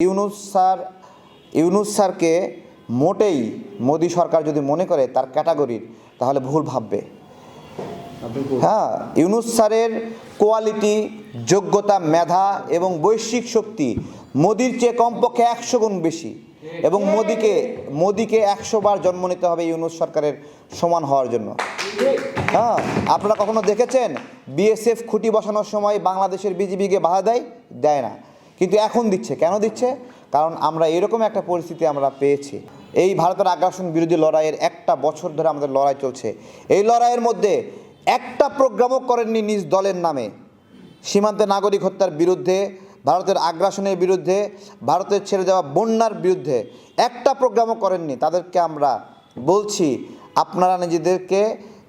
Yunus sir Yunus স্যারকে মোটেই মোদী সরকার যদি মনে করে তার ক্যাটাগরির তাহলে ভুল ভাববে। হ্যাঁ ইউনুস স্যারের কোয়ালিটি যোগ্যতা মেধা এবং বৈশ্বিক শক্তি মোদির চেয়ে কমপক্ষে একশো গুণ বেশি এবং মোদিকে মোদিকে একশো বার জন্ম নিতে হবে ইউনুস সরকারের সমান হওয়ার জন্য। হ্যাঁ আপনারা কখনো দেখেছেন বিএসএফ খুঁটি বসানোর সময় বাংলাদেশের বিজিবিকে বাধা দেয়? দেয় না। কিন্তু এখন দিচ্ছে। কেন দিচ্ছে? কারণ আমরা এরকম একটা পরিস্থিতি আমরা পেয়েছি। এই ভারতের আগ্রাসন বিরোধী লড়াইয়ের একটা বছর ধরে আমাদের লড়াই চলছে। এই লড়াইয়ের মধ্যে একটা প্রোগ্রামও করেননি নিজ দলের নামে। সীমান্তে নাগরিক হত্যার বিরুদ্ধে, ভারতের আগ্রাসনের বিরুদ্ধে, ভারতের ছেড়ে যাওয়া বন্যার বিরুদ্ধে একটা প্রোগ্রামও করেননি। তাদেরকে আমরা বলছি, আপনারা নিজেদেরকে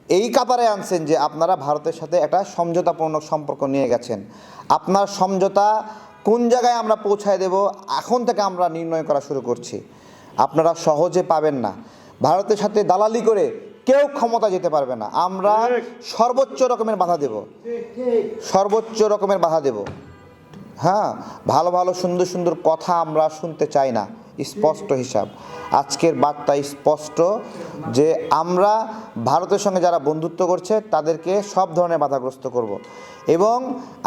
এই কাতারে আনছেন যে আপনারা ভারতের সাথে একটা সমঝোতাপূর্ণ সম্পর্ক নিয়ে গেছেন। আপনার সমঝোতা কোন জায়গায় আমরা পৌঁছায় দেব এখন থেকে আমরা নির্ণয় করা শুরু করছি। আপনারা সহজে পাবেন না। ভারতের সাথে দালালি করে কেউ ক্ষমতা যেতে পারবে না। আমরা সর্বোচ্চ রকমের বাধা দেব। সর্বোচ্চ রকমের বাধা দেব। হ্যাঁ ভালো ভালো সুন্দর সুন্দর কথা আমরা শুনতে চাই না। স্পষ্ট হিসাব আজকের বার্তা স্পষ্ট যে আমরা ভারতের সঙ্গে যারা বন্ধুত্ব করছে, তাদেরকে সব ধরনের বাধাগ্রস্ত করব। এবং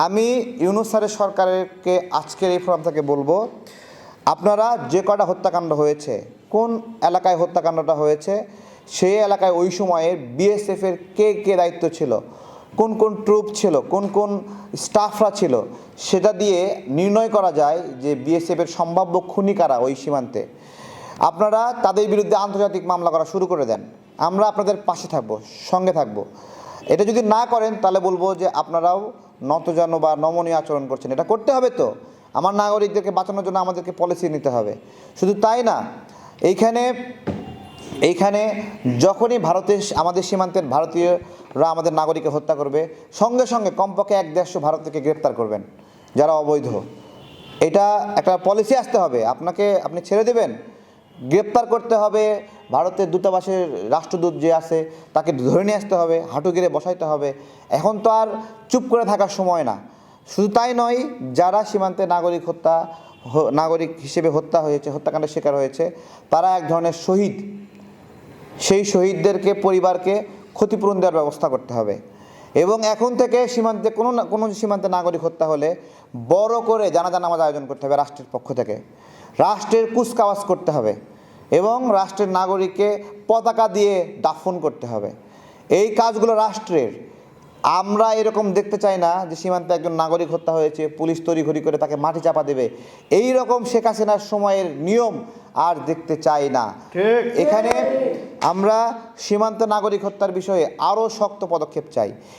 আমি ইউনুস স্যারের সরকারকে আজকের এই ফোরাম থেকে বলব, আপনারা যে কটা হত্যাকাণ্ড হয়েছে, কোন এলাকায় হত্যাকাণ্ডটা হয়েছে, সেই এলাকায় ওই সময়ে বিএসএফের কে কে দায়িত্ব ছিল কোন কোন ট্রুপ ছিল, কোন কোন স্টাফরা ছিল, সেটা দিয়ে নির্ণয় করা যায় যে বিএসএফের সম্ভাব্য খুনি কারা ওই সীমান্তে। আপনারা তাদের বিরুদ্ধে আন্তর্জাতিক মামলা করা শুরু করে দেন। আমরা আপনাদের পাশে থাকব, সঙ্গে থাকব। এটা যদি না করেন, তাহলে বলব যে আপনারাও নতজানো বা নমনীয় আচরণ করছেন। এটা করতে হবে তো। আমার নাগরিকদেরকে বাঁচানোর জন্য আমাদেরকে পলিসি নিতে হবে। শুধু তাই না, এইখানে এইখানে যখনই ভারতের আমাদের সীমান্তের ভারতীয়রা আমাদের নাগরিককে হত্যা করবে, সঙ্গে সঙ্গে কমপক্ষে এক দেড়শো ভারত থেকে গ্রেপ্তার করবেন, যারা অবৈধ। এটা একটা পলিসি আসতে হবে, আপনাকে আপনি ছেড়ে দেবেন। গ্রেপ্তার করতে হবে, ভারতের দূতাবাসের রাষ্ট্রদূত যে আছে, তাকে ধরে নিয়ে আসতে হবে, হাঁটু গেড়ে বসাইতে হবে। এখন তো আর চুপ করে থাকার সময় না। শুধু তাই নয়, যারা সীমান্তে নাগরিক হত্যা নাগরিক হিসেবে হত্যা হয়েছে, হত্যাকাণ্ডের শিকার হয়েছে, তারা এক ধরনের শহীদ সেই শহীদদেরকে, পরিবারকে ক্ষতিপূরণ দেওয়ার ব্যবস্থা করতে হবে। এবং এখন থেকে সীমান্তে কোনো না, কোনো সীমান্তে নাগরিক হত্যা হলে বড় করে জানাজা নামাজ আয়োজন করতে হবে রাষ্ট্রের পক্ষ থেকে। রাষ্ট্রের কুচকাওয়াজ করতে হবে এবং রাষ্ট্রের নাগরিককে পতাকা দিয়ে দাফন করতে হবে। এই কাজগুলো রাষ্ট্রের আমরা এরকম দেখতে চাই না যে সীমান্তে একজন নাগরিক হত্যা হয়েছে পুলিশ তড়িঘড়ি করে তাকে মাটি চাপা দেবে। এই রকম শেখ হাসিনার সময়ের নিয়ম আর দেখতে চাই না। এখানে আমরা সীমান্ত নাগরিক হত্যার বিষয়ে আরও শক্ত পদক্ষেপ চাই।